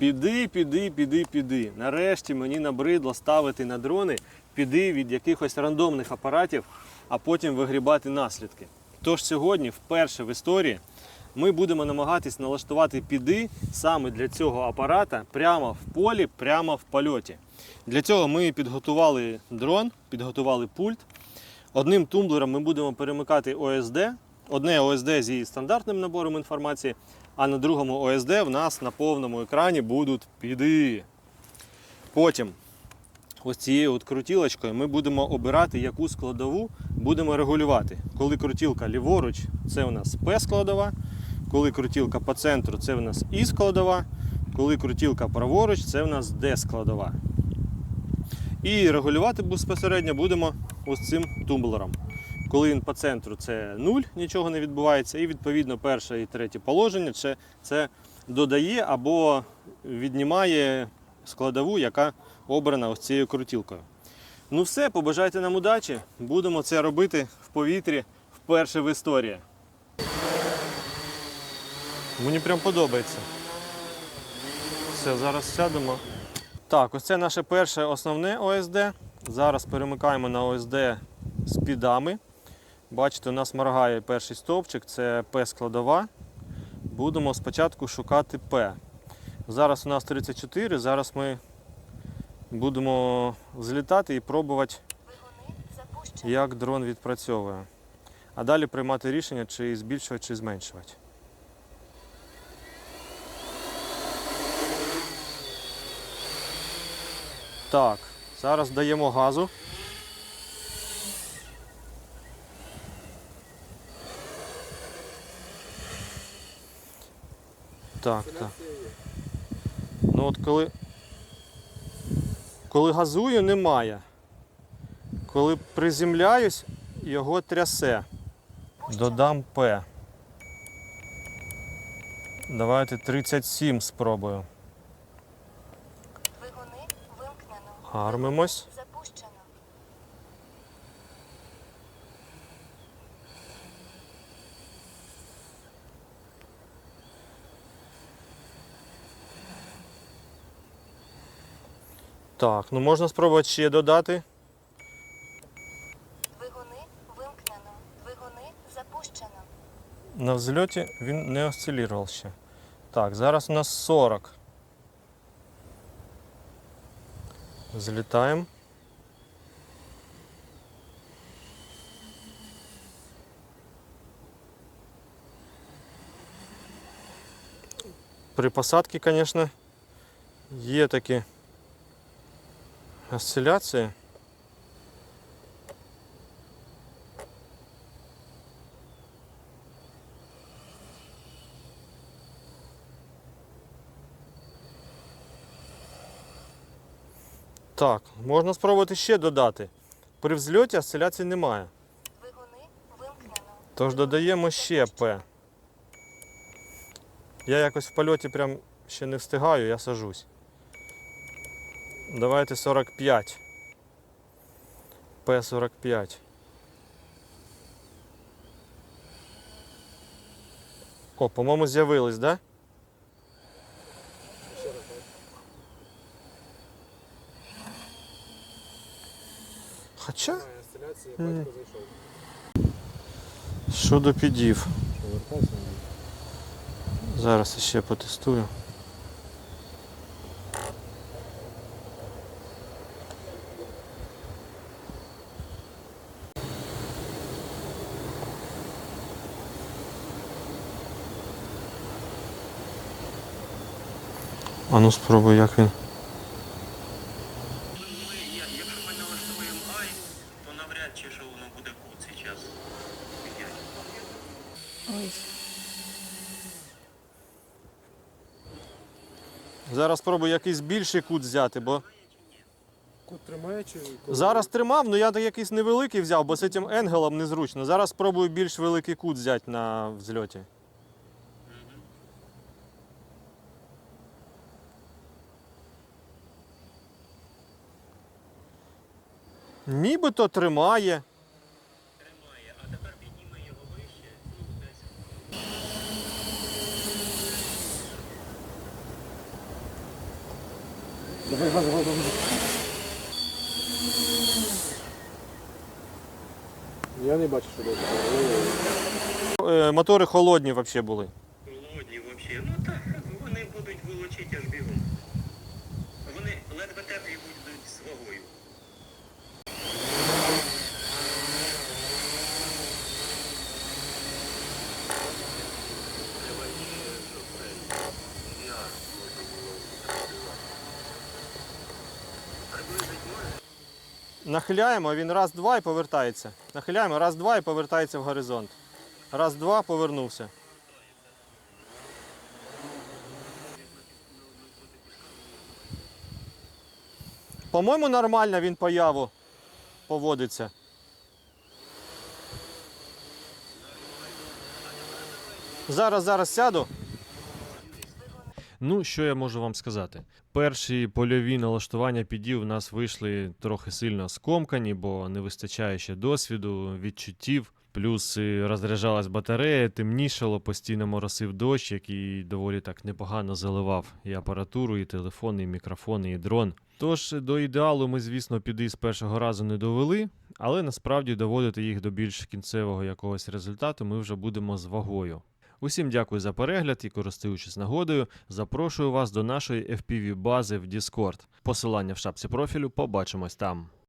Піди, піди, піди, піди. Нарешті мені набридло ставити на дрони піди від якихось рандомних апаратів, а потім вигрібати наслідки. Тож сьогодні, вперше в історії, ми будемо намагатись налаштувати піди саме для цього апарата прямо в полі, прямо в польоті. Для цього ми підготували дрон, підготували пульт. Одним тумблером ми будемо перемикати ОСД. Одне ОСД зі стандартним набором інформації, а на другому ОСД в нас на повному екрані будуть піди. Потім ось цією от крутілочкою ми будемо обирати, яку складову будемо регулювати. Коли крутілка ліворуч, це у нас П складова. Коли крутілка по центру, це у нас І складова. Коли крутілка праворуч, це у нас Д складова. І регулювати безпосередньо будемо ось цим тумблером. Коли він по центру це 0, нічого не відбувається, і відповідно перше і третє положення це, це додає або віднімає складову, яка обрана ось цією крутілкою. Ну все, побажайте нам удачі. Будемо це робити в повітрі вперше в історії. Мені прям подобається. Все, зараз сядемо. Так, ось це наше перше основне ОСД. Зараз перемикаємо на ОСД з підами. Бачите, у нас моргає перший стовпчик, це П складова. Будемо спочатку шукати П. Зараз у нас 34, зараз ми будемо злітати і пробувати, як дрон відпрацьовує. А далі приймати рішення, чи збільшувати, чи зменшувати. Так, зараз даємо газу. Так, так. Ну от коли. Коли газую, немає. Коли приземляюсь, його трясе. Додам П. Давайте 37 спробую. Двигуни Так, ну можна спробувати ще додати. Двигуни вимкнено. Двигуни запущено. На взльоті він не осцилював ще. Так, зараз у нас 40. Злітаємо. При посадці, звісно, є такі осциляції. Так, можна спробувати ще додати. При взльоті осциляцій немає. Тож додаємо ще П. Я якось в польоті прям ще не встигаю, я сажусь. Давайте 45. П45. О, по-моєму, з'явились. Да? Хоча. Ні. Щодо підів. Зараз ще потестую. А ну спробуй, як він. Якщо ми налаштуємо ай, то навряд чи що воно буде кут зараз. Зараз спробую якийсь більший кут взяти, бо Кут тримає чи коли- зараз тримав, але я якийсь невеликий взяв, бо з цим енгелом незручно. Зараз спробую більш великий кут взяти на взльоті. Нібито тримає. Тримає, а тепер підніми його вище і десь. Давай, давай, давай, давай. Я не бачу, що добре. Е, Мотори холодні взагалі були. Холодні взагалі. Ну так, вони будуть вилучити аж бігом. Вони ледве теплі будуть з вагою. Нахиляємо, він раз-два і повертається. Нахиляємо, раз-два і повертається в горизонт. Раз-два повернувся. По-моєму, нормально він по яву поводиться. Зараз, зараз сяду. Ну, що я можу вам сказати? Перші польові налаштування підів у нас вийшли трохи сильно скомкані, бо не вистачає ще досвіду, відчуттів. Плюс розряджалась батарея, темнішало, постійно моросив дощ, який доволі так непогано заливав і апаратуру, і телефон, і мікрофон, і дрон. Тож до ідеалу ми, звісно, піди з першого разу не довели, але насправді доводити їх до більш кінцевого якогось результату ми вже будемо з вагою. Усім дякую за перегляд і користуючись нагодою, запрошую вас до нашої FPV бази в Discord. Посилання в шапці профілю. Побачимось там.